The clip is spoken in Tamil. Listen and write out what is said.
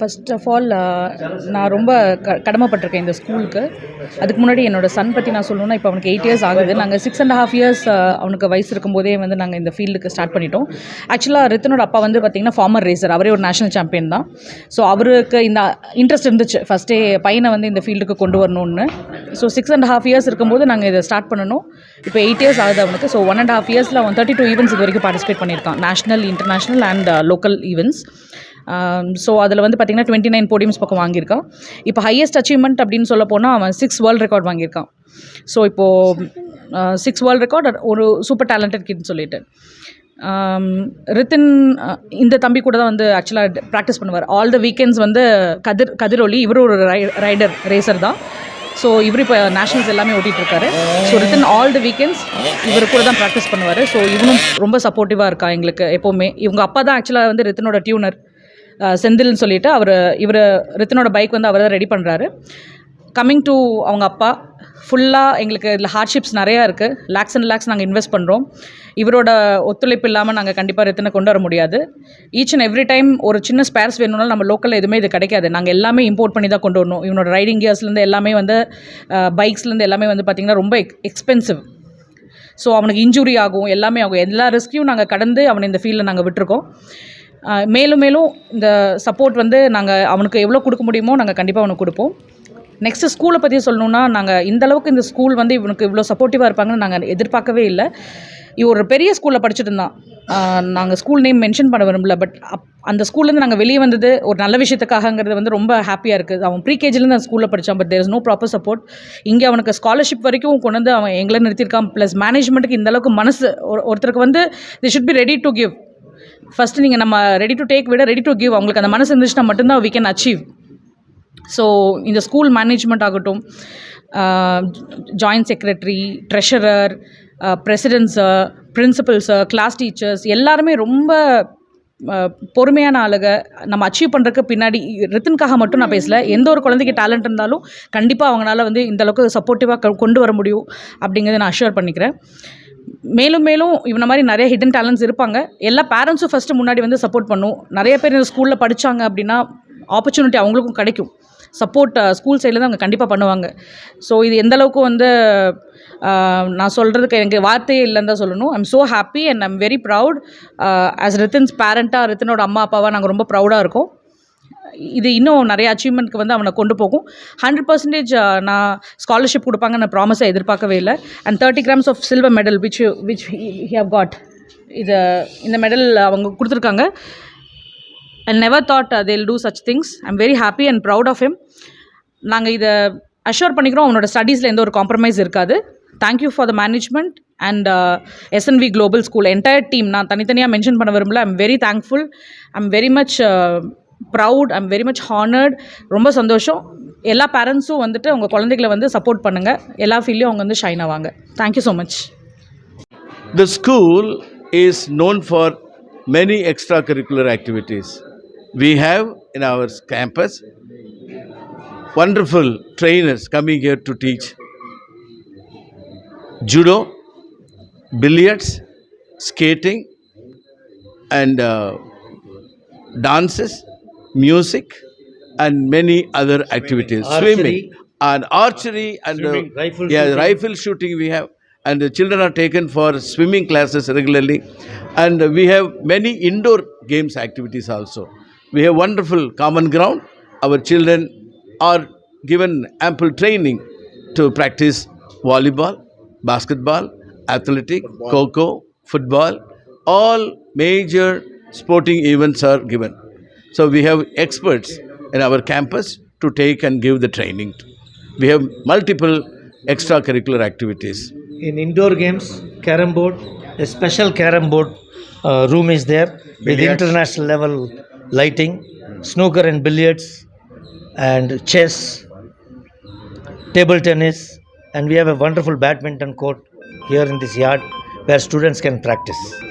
ஃபர்ஸ்ட் ஆஃப் ஆல் நான் ரொம்ப க கடமைப்பட்டிருக்கேன் இந்த ஸ்கூலுக்கு. அதுக்கு முன்னாடி என்னோட சன் பற்றி நான் சொல்லணும்னா இப்போ அவனுக்கு எயிட் இயர்ஸ் ஆகுது. நாங்கள் சிக்ஸ் அண்ட் ஹாஃப் இயர்ஸ் அவனுக்கு வயசு இருக்கும்போதே வந்து நாங்கள் இந்த ஃபீல்டுக்கு ஸ்டார்ட் பண்ணிட்டோம். ஆக்சுவலாக ரித்தனோட அப்பா வந்து பார்த்திங்கன்னா ஃபார்மர் ரேசர் அவரே ஒரு நேஷனல் சாம்பியன் தான். ஸோ அவருக்கு இந்த இன்ட்ரெஸ்ட் இருந்துச்சு. ஃபஸ்ட்டே பையனை வந்து இந்த ஃபீல்டுக்கு கொண்டு வரணும்னு. So six and half years இருக்கும்போது நாங்கள் இதை ஸ்டார்ட் பண்ணணும். இப்போ எயிட் இயர்ஸ் ஆகுது அவனுக்கு. ஸோ ஒன் அண்ட் ஹாஃப் இயர்ஸில் அவன் தேர்ட்டி டூ ஈவெண்ட்ஸ் இது வரைக்கும் பார்ட்டிசிபேட் பண்ணியிருக்கான். National international and local events so அதில் வந்து பார்த்திங்கன்னா டுவெண்ட்டி நைன் போடியம்ஸ் பக்கம் வாங்கியிருக்கான். இப்போ ஹையஸ்ட் அச்சீவ்மெண்ட் அப்படின்னு சொல்ல போனால் அவன் சிக்ஸ் வேர்ல்ட் ரெக்கார்ட் வாங்கியிருக்கான். ஸோ இப்போது சிக்ஸ் வேர்ல்ட் ரெக்கார்ட் ஒரு சூப்பர் டேலண்டட் கிட்னு சொல்லிட்டு. ரித்தின் இந்த தம்பி கூட தான் வந்து ஆக்சுவலாக ப்ராக்டிஸ் பண்ணுவார். ஆல் த வீக்கெண்ட்ஸ் வந்து கதிர் கதிரொலி இவரும் ஒரு ரை ரைடர் ரேசர் தான். ஸோ இவர் இப்போ நேஷனல்ஸ் எல்லாமே ஓட்டிகிட்டு இருக்காரு. So Rithin all the weekends இவர் கூட தான் ப்ராக்டிஸ் பண்ணுவார். ஸோ இவனும் ரொம்ப சப்போர்ட்டிவாக இருக்கா எங்களுக்கு எப்போவுமே. இவங்க அப்பா தான் ஆக்சுவலாக வந்து ரித்தனோட டியூனர் செந்தில்னு சொல்லிட்டு அவர் இவர் ரித்தனோட பைக் வந்து அவர் தான் ரெடி பண்ணுறாரு கம்மிங் டு அவங்க அப்பா ஃபுல்லாக எங்களுக்கு இதில் ஹார்ட்ஷிப்ஸ் நிறையா இருக்குது லேக்ஸ் அண்ட் லேக்ஸ் நாங்கள் இன்வெஸ்ட் பண்ணுறோம் இவரோட ஒத்துழைப்பு இல்லாமல் நாங்கள் கண்டிப்பாக ரித்தனை கொண்டு வர முடியாது. ஈச் அண்ட் எவ்ரி டைம் ஒரு சின்ன ஸ்பேர்ஸ் வேணும்னாலும் நம்ம லோக்கலில் எதுவுமே இது கிடைக்காது. நாங்கள் எல்லாமே இம்போர்ட் பண்ணி தான் கொண்டு வரணும். இவனோட ரைடிங் கியர்ஸ்லேருந்து எல்லாமே வந்து பைக்ஸ்லேருந்து எல்லாமே வந்து பார்த்திங்கன்னா ரொம்ப எக் எக்ஸ்பென்சிவ் ஸோ அவனுக்கு இன்ஜுரி ஆகும் எல்லாமே ஆகும். எல்லா ரிஸ்க்கையும் நாங்கள் கடந்து அவனை இந்த ஃபீல்டில் நாங்கள் விட்டுருக்கோம். மேலும் மேலும் இந்த சப்போர்ட் வந்து நாங்கள் அவனுக்கு எவ்வளோ கொடுக்க முடியுமோ நாங்கள் கண்டிப்பாக அவனுக்கு கொடுப்போம். நெக்ஸ்ட்டு ஸ்கூலை பற்றி சொல்லணுன்னா நாங்கள் இந்த அளவுக்கு இந்த ஸ்கூல் வந்து இவனுக்கு இவ்வளோ சப்போர்ட்டிவாக இருப்பாங்கன்னு நாங்கள் எதிர்பார்க்கவே இல்லை. இவன் ஒரு பெரிய ஸ்கூலில் படிச்சுட்டு இருந்தான். நாங்கள் ஸ்கூல் நேம் மென்ஷன் பண்ண விரும்பல பட் அப் அந்த ஸ்கூல்லேருந்து நாங்கள் வெளியே வந்தது ஒரு நல்ல விஷயத்துக்காகங்கிறது வந்து ரொம்ப ஹாப்பியாக இருக்குது. அவன் ப்ரீகேஜிலேருந்து அந்த ஸ்கூலில் படித்தான் but there is no proper support இங்கே அவனுக்கு ஸ்காலர்ஷிப் வரைக்கும் கொண்டு வந்து அவன் எங்களை நிறுத்தியிருக்கான் ப்ளஸ் மேனேஜ்மெண்ட்டுக்கு இந்த அளவுக்கு மனசு ஒரு ஒருத்தருக்கு வந்து they should be ready to give first நீங்கள் நம்ம ரெடி டு டேக் விட ரெடி டு கிவ் அவங்களுக்கு அந்த மனசு இருந்துச்சுன்னா மட்டும்தான் வி கேன் அச்சீவ் ஸோ இந்த ஸ்கூல் மேனேஜ்மெண்ட் ஆகட்டும் joint secretary treasurer presidents principals class teachers எல்லாருமே ரொம்ப பொறுமையான ஆளுக. நம்ம அச்சீவ் பண்ணுறதுக்கு பின்னாடி ரித்தனுக்காக மட்டும் நான் பேசல. எந்த ஒரு குழந்தைக்கு டேலண்ட் இருந்தாலும் கண்டிப்பாக அவங்களால வந்து இந்த அளவுக்கு சப்போர்ட்டிவாக கொண்டு வர முடியும் அப்படிங்கிறத நான் அஷ்யூர் பண்ணிக்கிறேன். மேலும் மேலும் இவனை மாதிரி நிறைய ஹிடன் டேலண்ட்ஸ் இருப்பாங்க. எல்லா பேரண்ட்ஸும் ஃபஸ்ட்டு முன்னாடி வந்து சப்போர்ட் பண்ணும். நிறைய பேர் இந்த ஸ்கூலில் படித்தாங்க அப்படின்னா ஆப்பர்ச்சுனிட்டி அவங்களுக்கும் கிடைக்கும். சப்போர்ட் ஸ்கூல் சைடில் தான் அவங்க கண்டிப்பாக பண்ணுவாங்க. ஸோ இது எந்தளவுக்கு வந்து நான் சொல்கிறதுக்கு எனக்கு வார்த்தையே இல்லைன்னு தான் சொல்லணும். I'm so happy and I'm very proud as Rithan's பேரண்ட்டாக ரித்தனோட அம்மா அப்பாவாக நாங்கள் ரொம்ப ப்ரௌடாக இருக்கோம். இது இன்னும் நிறைய அச்சீவ்மெண்ட்க்கு வந்து அவனை கொண்டு போகும். ஹண்ட்ரட் பர்சன்டேஜ் நான் ஸ்காலர்ஷிப் கொடுப்பாங்க நான் ப்ராமிஸை எதிர்பார்க்கவே இல்லை. And thirty grams of silver medal which which have got இது இந்த மெடல் அவங்க கொடுத்துருக்காங்க. And never thought they'll do such things I'm very happy and proud of him நாங்கள் இதை அஷ்யூர் பண்ணிக்கிறோம் அவனோட ஸ்டடீஸில் எந்த ஒரு காம்ப்ரமைஸ் இருக்காது. Thank you for the management and SNV global school entire team நான் தனித்தனியாக மென்ஷன் பண்ண விரும்பல. I'm very thankful I'm very much proud I'm very much honoured ரொம்ப சந்தோஷம் எல்லா பேரண்ட்ஸும் வந்துட்டு அவங்க குழந்தைகளை வந்து சப்போர்ட் பண்ணுங்கள் எல்லா ஃபீல்ட்லையும் அவங்க வந்து ஷைன் ஆவாங்க thank you so much The school is known for many extracurricular activities. We have in our campus wonderful trainers coming here to teach judo, billiards, skating, and uh, dances, music, and many other activities. Archery. Swimming. and archery and uh, rifle yeah, shooting. rifle shooting we have. And the children are taken for swimming classes regularly. And we have many indoor games activities also. We have wonderful common ground. Our children are given ample training to practice volleyball basketball athletic coco football. All major sporting events are given so we have experts in our campus to take and give the training we have multiple extracurricular activities In indoor games, carom board, a special carom board uh, room is there with Billiards. international level lighting, snooker and billiards, and chess, table tennis, and we have a wonderful badminton court here in this yard where students can practice.